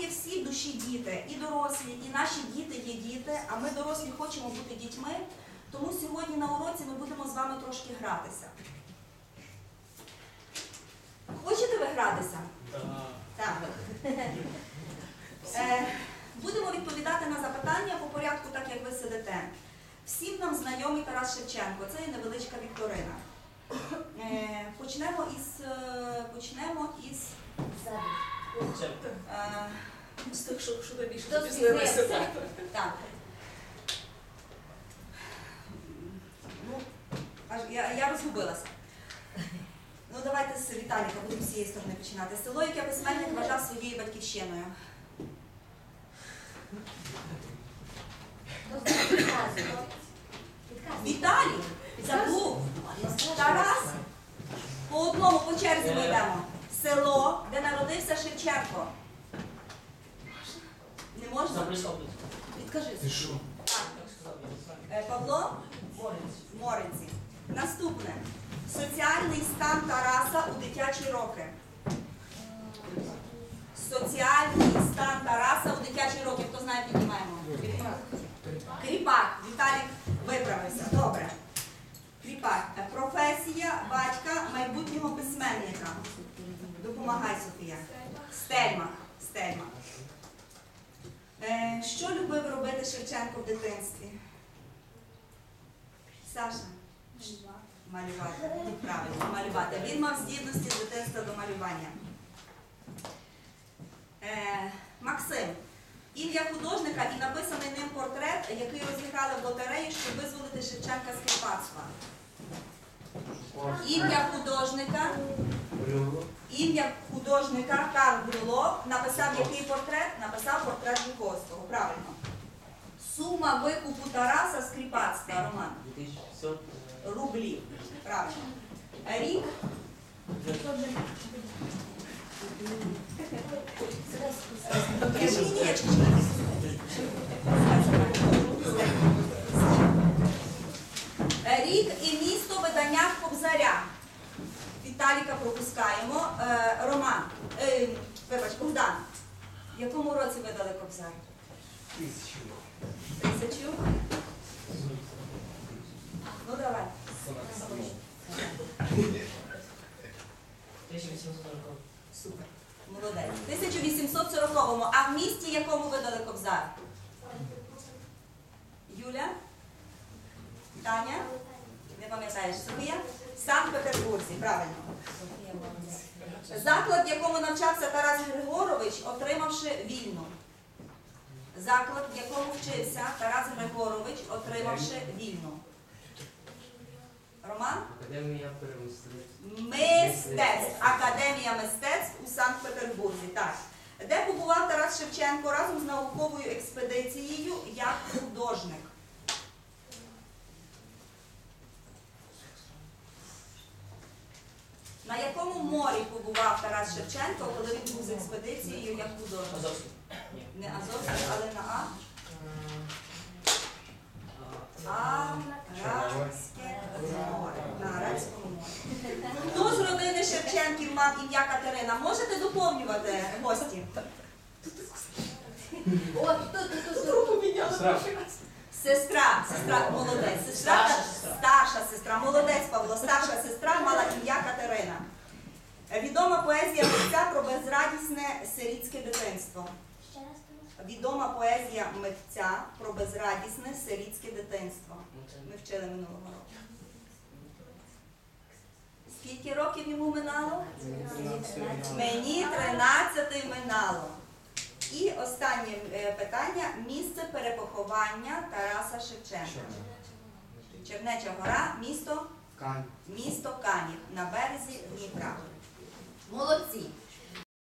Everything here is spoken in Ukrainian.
є всі в душі діти, і дорослі, і наші діти є діти, а ми дорослі хочемо бути дітьми. Тому сьогодні на уроці ми будемо з вами трошки гратися. Хочете ви гратися? Так. Е, будемо відповідати на запитання по порядку, так як ви сидите. Всім нам знайомий Тарас Шевченко. Це є невеличка вікторина. Е, почнемо із е, почнемо із З тих, що, що найбільше запізнилися. так. Ну, я, я розгубилася. Ну, давайте з Віталіка будемо з цієї сторони починати. Село, яке письменник вважав своєю батьківщиною. Віталій, забув. Тарас. По одному по черзі ми йдемо. Село, де народився Шевченко. Не можна? Відкажи. Ти що? Е, Павло Моринці. Наступне. Соціальний стан Тараса у дитячі роки. Соціальний стан Тараса у дитячі роки. Хто знає, піднімаємо. Кріпак. Віталік виправився. Добре. Кріпак. Е, Професія батька майбутнього письменника. Допомагай, Софія. Стельмах. Стельмах. Е, що любив робити Шевченко в дитинстві? Саша? Малювати. Правильно, малювати. Він мав здібності з дитинства до малювання. Е, Максим. Ім'я художника і написаний ним портрет, який розіграли в лотереї, щоб визволити Шевченка з кріпацтва. Ім'я художника. Ім'я художника Карл Брюло написав який портрет? Написав портрет Жуковського. Правильно. Сума викупу Тараса з кріпацтва, Роман. 2500. Рублів. Правильно. Рік. Ні, ні, ні, ні, чекай, чекай. Рік і місто видання Кобзаря. Віталіка пропускаємо. Е, Роман. Е, вибач, Богдан. В якому році видали Кобзар? Тисячу. Тисячу? Ну давай. Супер. Молодець. 1840-му. А в місті якому видали Кобзар? Юля? Таня? Не пам'ятаєш, Софія? Санкт-Петербурзі, правильно. Заклад, в якому навчався Тарас Григорович, отримавши вільну. Заклад, в якому вчився Тарас Григорович, отримавши вільну. Роман? Академія. Мистецтв. Академія мистецтв у Санкт-Петербурзі. Так. Де побував Тарас Шевченко разом з науковою експедицією як художник? На якому морі побував Тарас Шевченко, коли він був з експедицією як художник? Не Азовське, але на А. Арабське море. На Арабському морі. Хто з родини Шевченків мав ім'я Катерина? Можете доповнювати гості? О, тут, тут, тут, тут. Сестра. Сестра, молодець. Сестра, сестра. старша сестра, молодець Павло. Старша сестра мала ім'я Катерина. Е, Відома поезія митця про безрадісне сирітське дитинство. Відома поезія митця про безрадісне сирітське дитинство. Ми вчили минулого року. Скільки років йому минало? Мені 13 минало. І останнє е, питання місце перепоховання Тараса Шевченка. Чернеча гора, місто, Кань. місто Канів на березі Дніпра. Молодці.